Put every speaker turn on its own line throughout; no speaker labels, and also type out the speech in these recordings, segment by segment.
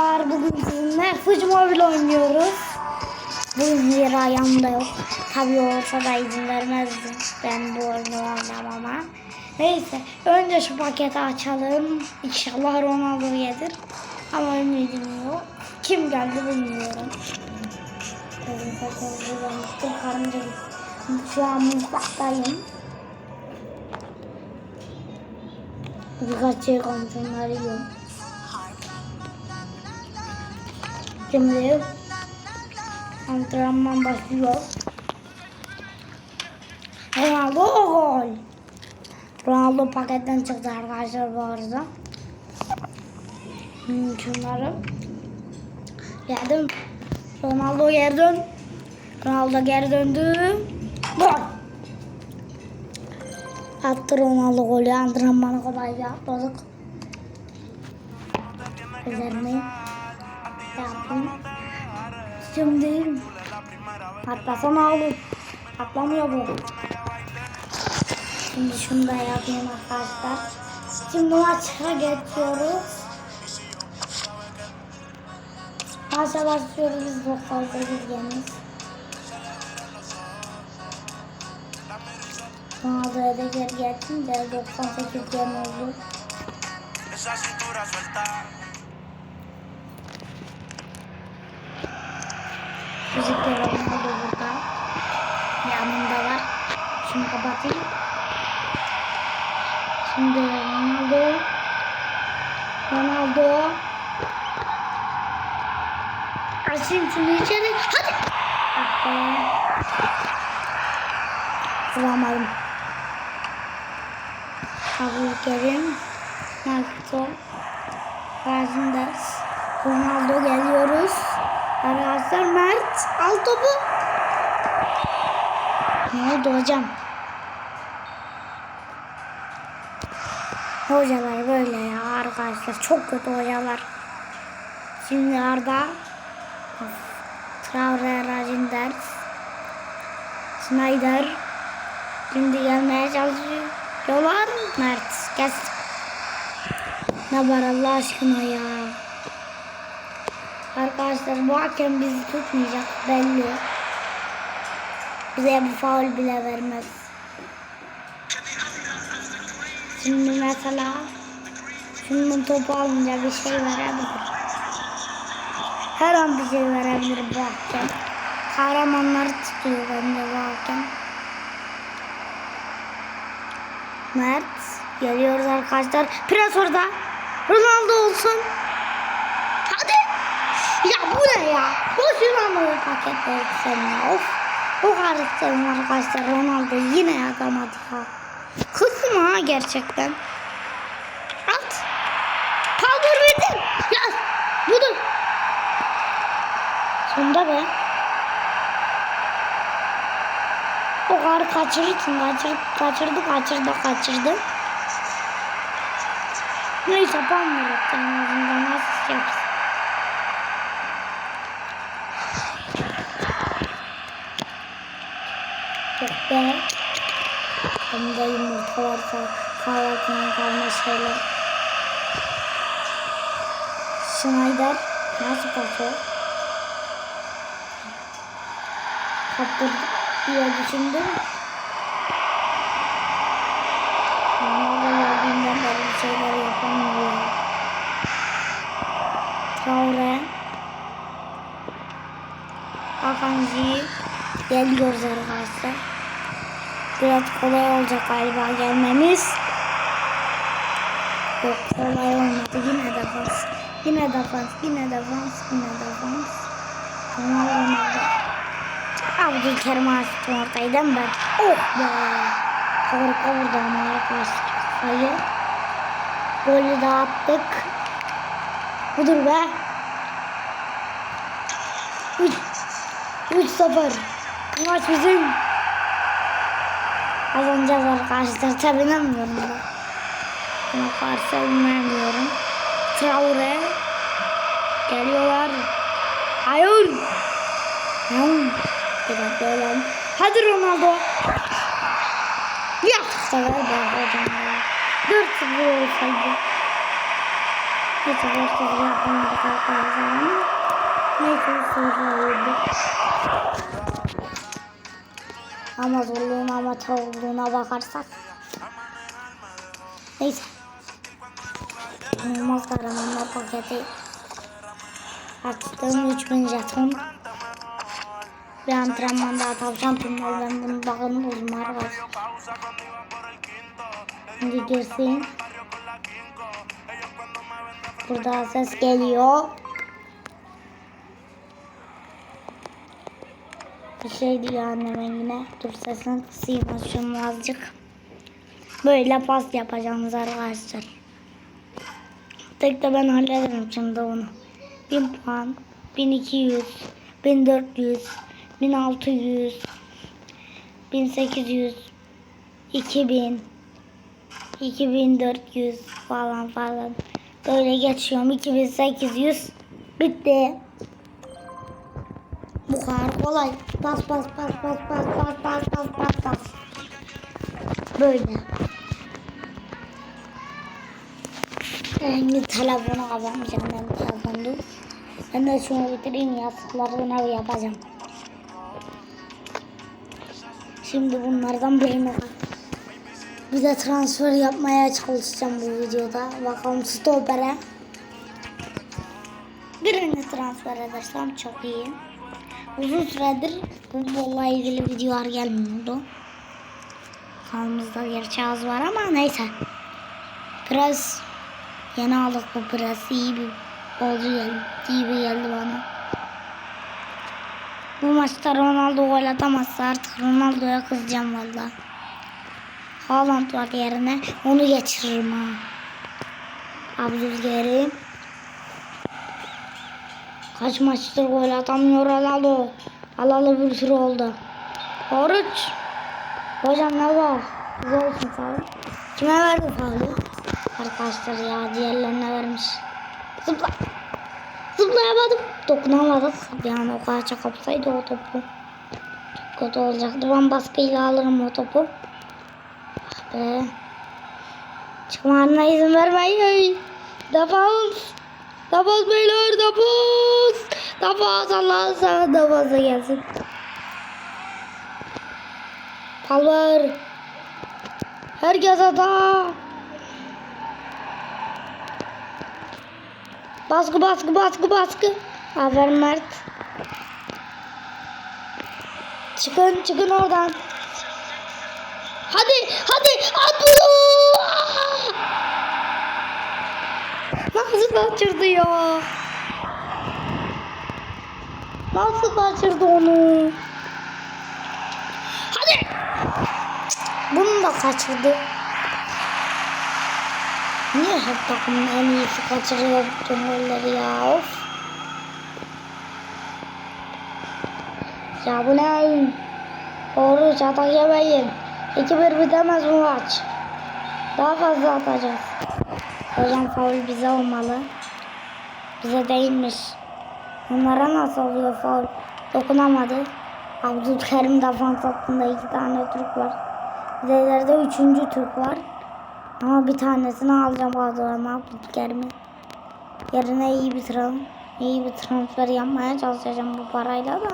Bugün sizinle Fuji Mobile oynuyoruz. Bugün Zira yanımda yok. Tabii olsa da izin vermezdim. Ben bu oyunu oynamama. Neyse önce şu paketi açalım. İnşallah Ronaldo gelir. Ama ümidim yok. Kim geldi bilmiyorum. Benim paketi bulmuştum. Karınca. Şu an mutfaktayım. Birkaç şey kalmış onları Şimdi antrenman başlıyor. Ronaldo gol. Ronaldo paketten çıktı arkadaşlar bu arada. Hmm, Şunları geldim. Ronaldo geri dön. Ronaldo geri döndü. Gol. Attı Ronaldo golü. Antrenmanı kolayca atladık. Üzerine yaptım. Şimdi atlasana oğlum. Atlamıyor bu. Şimdi şunu da yapayım arkadaşlar. Şimdi maça geçiyoruz. Maça başlıyoruz biz 98 yeniz. Ronaldo'ya da geri geçince 98 yeni oldu. Müzikler Ronaldo burada. Yanında var. Şunu kapatayım. Şimdi Ronaldo. Ronaldo. Açayım şunu içeri. Hadi. Ah be. Vuramadım. Marco. Al topu. Ne oldu hocam? Hocalar böyle ya arkadaşlar. Çok kötü hocalar. Şimdi Arda. Traore Rajinder. Snyder. Şimdi gelmeye çalışıyorlar. Mert gel. Ne var Allah aşkına ya. Arkadaşlar bu hakem bizi tutmayacak belli. Bize bu faul bile vermez. Şimdi mesela şunun topu alınca bir şey verebilir. Her an bir şey verebilir bu hakem. Kahramanları tutuyor bence bu hakem. Mert geliyoruz arkadaşlar. Pres orada. Ronaldo olsun. Hadi. Ya bu ne ya? Boşuna mı paketleri sen ya? Of. Kadar istedim arkadaşlar. Ronaldo yine yapamadı ya. Kızım ha gerçekten. At. Verdim. Ya. Budur. Sonunda be. O kadar kaçırırsın. Kaçır, kaçırdı, kaçırdı, kaçırdı. Neyse puan verirdi en azından. Nasıl yapsın? Be. Bunda yumurta varsa kahvaltının kalma şeyler. Schneider nasıl pasör? Kaptırdı diye düşündüm. Ronaldo geldiğinden beri bir şeyler yapamıyor. Traore. Akanji geliyoruz arkadaşlar. Biraz kolay olacak galiba gelmemiz. Yok kolay olmadı. Yine defans. Yine defans. Yine defans. Yine defans. Tamam Ronaldo. Abdülkerim açtım ortaydım ben. Oh be. Harika vurdu ama arkadaşlar. Hayır. Golü de attık. Budur be. 3 3-0. Bu maç bizim. Kazanacağız arkadaşlar. Tabii inanmıyorum da. Buna karşı inanmıyorum. Traore. Geliyorlar. Hayır. Hayır. Biraz böyle. Hadi Ronaldo. Ya bu sefer ben hocam ya. 4-0 olsaydı. Neyse hırsızlık yapmadık arkadaşlar ama neyse sırrıydı. Ama zorluğuna ama tavuğluğuna bakarsak. Neyse. Olmaz kahramanlar paketi. Açtığım 3000 jeton. Bir antrenman daha tavşan bunu bakın uzman var. Şimdi girsin. Burada ses geliyor. Bir şey diyor anneme yine. Dur sesini kısayım şunu azıcık. Böyle pas yapacağımız arkadaşlar. Tek de ben hallederim şimdi onu. 1000 puan, 1200, 1400, 1600, 1800, 2000, 2400 falan falan. Böyle geçiyorum. 2800 bitti. Kadar kolay. Bas bas bas bas bas bas bas bas bas bas. Böyle. Şimdi telefonu kapatmayacağım ben telefonu. Ben de şunu bitireyim yastıklarını yapacağım. Şimdi bunlardan birini bir de transfer yapmaya çalışacağım bu videoda. Bakalım stopere. Birini transfer edersem çok iyi. Uzun süredir futbolla ilgili videolar gelmiyordu. Kanalımızda gerçi az var ama neyse. Biraz yeni aldık bu biraz iyi bir oldu geldi. İyi bir geldi bana. Bu maçta Ronaldo gol atamazsa artık Ronaldo'ya kızacağım valla. Haaland var yerine onu geçiririm ha. Abdülkerim. Kaç maçtır gol atamıyor Ronaldo. Alalı bir sürü oldu. Oruç. Hocam ne var? Güzel olsun faul. Kime verdi faulü? Arkadaşlar ya diğerlerine vermiş. Zıpla. Zıplayamadım. Dokunamadık. Bir an o çok kapsaydı o topu. Çok kötü olacaktı. Ben baskıyla alırım o topu. Ah be. Çıkmalarına izin vermeyin. Defans. Defans beyler defans. Defans Allah'ın sana defansa gelsin. Palvar. Herkes hata. Baskı baskı baskı baskı. Aferin Mert. Çıkın çıkın oradan. Hadi hadi at bunu. Nasıl kaçırdı ya? Nasıl kaçırdı onu? Hadi. Bunu da kaçırdı. Niye hep takımın en iyisi kaçırıyor bütün golleri ya? Of. Ya bu ne? Oruç atak yemeyin. 2-1 bitemez bu maç. Daha fazla atacağız. Hocam faul bize olmalı. Bize değilmiş. Onlara nasıl oluyor faul? Dokunamadı. Abdülkerim defans hattında iki tane Türk var. İleride üçüncü Türk var. Ama bir tanesini alacağım bazılarına Abdülkerim'i. Yerine iyi bir tran iyi bir transfer yapmaya çalışacağım bu parayla da.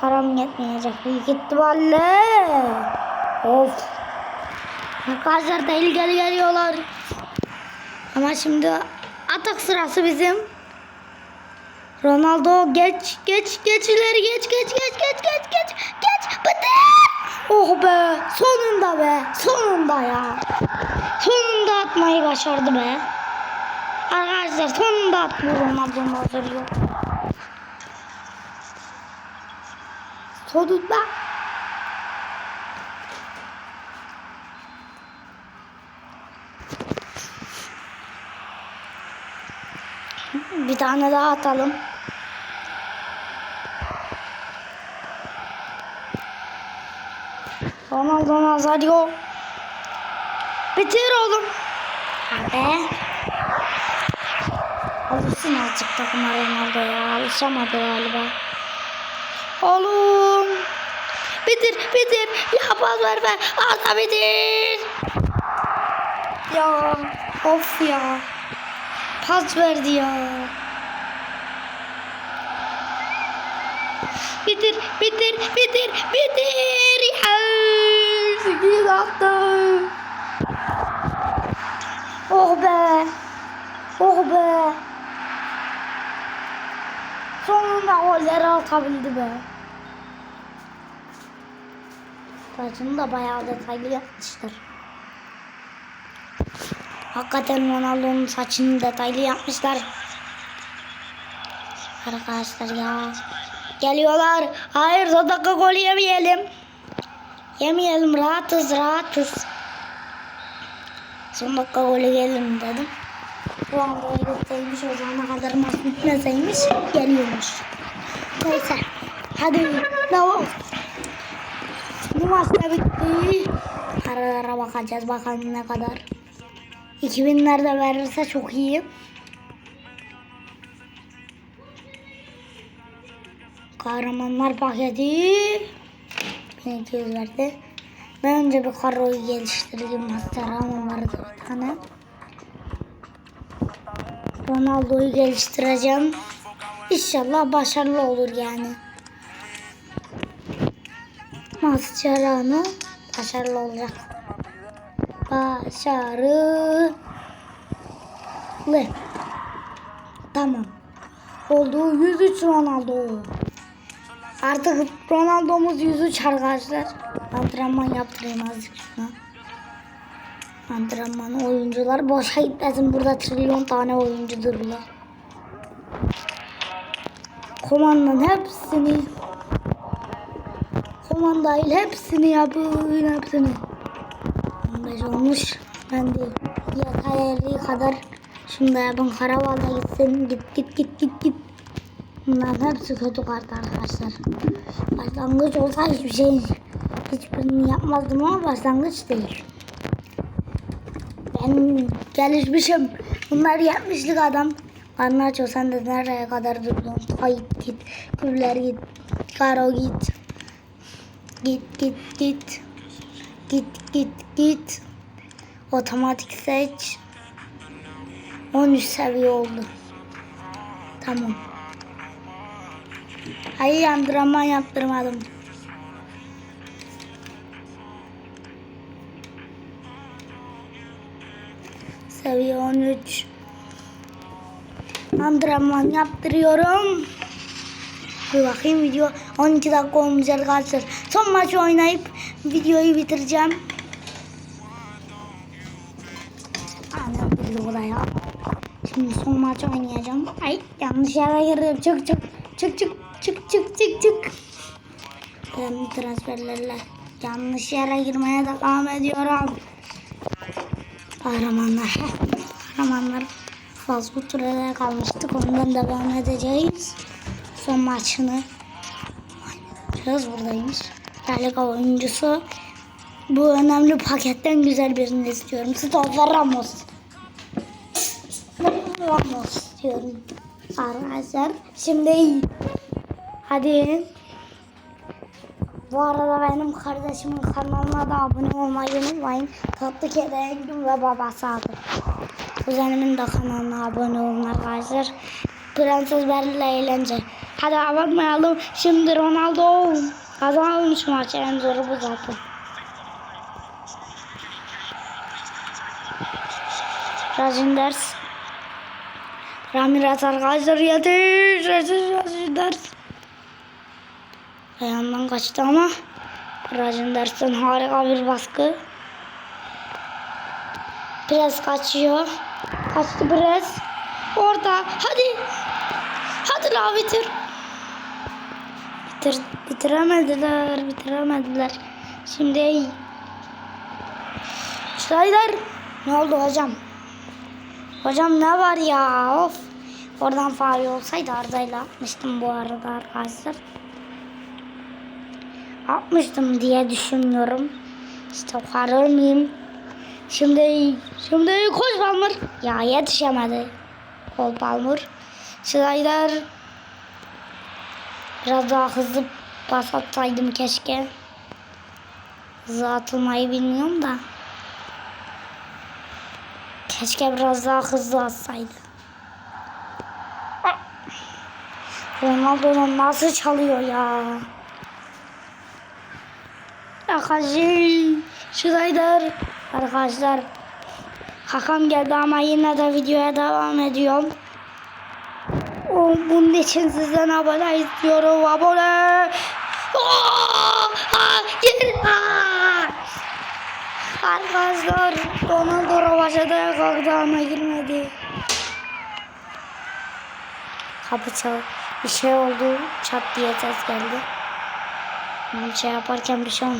Param yetmeyecek büyük ihtimalle. Of. Arkadaşlar tehlikeli geliyorlar. Ama şimdi atak sırası bizim. Ronaldo geç geç geç ileri geç geç geç geç geç geç geç bitti. Oh be sonunda be sonunda ya. Sonunda atmayı başardı be. Arkadaşlar sonunda attı Ronaldo'nun hazır yok. Sonunda. Tane daha atalım. Ronaldo Nazario. Bitir oğlum. Abi. Alışsın azıcık takıma Ronaldo ya. Alışamadı galiba. Oğlum. Bitir bitir. Ya pas ver be. Arda bitir. Ya of ya. pas verdi ya. Bitir, bitir, bitir, bitir. Ya, sekiz attı. Oh be. Oh be. Sonunda golleri atabildi be. Saçını da bayağı detaylı yapmışlar. Hakikaten Ronaldo'nun saçını detaylı yapmışlar. Arkadaşlar ya. Geliyorlar. Hayır son dakika golü yemeyelim. Yemeyelim rahatız rahatız. Son dakika golü gelelim dedim. Ronaldo'ya gitseymiş o zamana kadar maç bitmeseymiş geliyormuş. Neyse. Hadi devam. Bu maç da bitti. Aralara bakacağız bakalım ne kadar. 2000'lerde verirse çok iyi. Kahramanlar paketi 1200 verdi. Ben önce bir karoyu geliştireyim. Masteramım vardı bir tane. Ronaldo'yu geliştireceğim. İnşallah başarılı olur yani. Mascherano başarılı olacak. Başarılı. Tamam. Oldu 103 Ronaldo. Artık Ronaldo'muz 103 arkadaşlar. Antrenman yaptırayım azıcık şuna. Antrenman oyuncular boşa gitmesin. Burada trilyon tane oyuncu duruyor. Komandanın hepsini komandayla hepsini yapın hepsini. 15 olmuş. Ben de yeterli kadar şunu da yapın. Karavanla gitsin. Git git git git git. Bunların hepsi kötü kart arkadaşlar. Başlangıç olsa hiçbir şey hiçbirini yapmazdım ama başlangıç değil. Ben gelişmişim. Bunlar yapmışlık adam. Garnaço sen de nereye kadar durdun? Tayyip git. Güller git. Karo git. Git git git. Git git git. Otomatik seç. 13 seviye oldu. Tamam. Hayır antrenman yaptırmadım. Seviye 13. Antrenman yaptırıyorum. Bir bakayım video 12 dakika olmuş arkadaşlar. Son maçı oynayıp videoyu bitireceğim. Anam bir buraya. Şimdi son maçı oynayacağım. Ay yanlış yere girdim. Çık çık çık çık çık çık. Ben transferlerle yanlış yere girmeye devam ediyorum. Kahramanlar. Kahramanlar food turlara kalmıştık. Ondan devam edeceğiz. Son maçını oynayacağız. Buradaymış. Lalika oyuncusu. Bu önemli paketten güzel birini istiyorum. Stofer Ramos. Ramos diyorum. Arkadaşlar şimdi hadi bu arada benim kardeşimin kanalına da abone olmayı unutmayın. Tatlı Kedi Engin ve babası adı. Kuzenimin de kanalına abone olun arkadaşlar. Prenses Berlin eğlence. Hadi abartmayalım. Şimdi Ronaldo kazanalım şu maçı. En zoru bu zaten. Rajinders. Ramirez arkadaşlar yetiş. Rajinders. Ayağından kaçtı ama Rajenders'ten harika bir baskı. Pres kaçıyor. Kaçtı pres. Orada. Hadi. Hadi la bitir. Bitir, bitiremediler. Bitiremediler. Şimdi Schneider. Ne oldu hocam? Hocam ne var ya? Of. Oradan faal olsaydı Arda'yla atmıştım bu arada arkadaşlar atmıştım diye düşünüyorum. İşte varır mıyım? Şimdi şimdi Koç Balmur ya yetişemedi. Kol Balmur. Slider biraz daha hızlı pas atsaydım keşke. Hızlı atılmayı bilmiyorum da. Keşke biraz daha hızlı atsaydı. Ah! Ronaldo'dan nasıl çalıyor ya? Arkadaşlar şuradaydır. Arkadaşlar Hakan geldi ama yine de videoya devam ediyorum. O, bunun için sizden abone istiyorum. Abone. Oo! Hayır. Aa! Arkadaşlar Ronaldo Ravaşa'da kalktı ama girmedi. Kapı çal. Bir şey oldu. Çat diye ses geldi. Ben şey yaparken bir şey olmadı.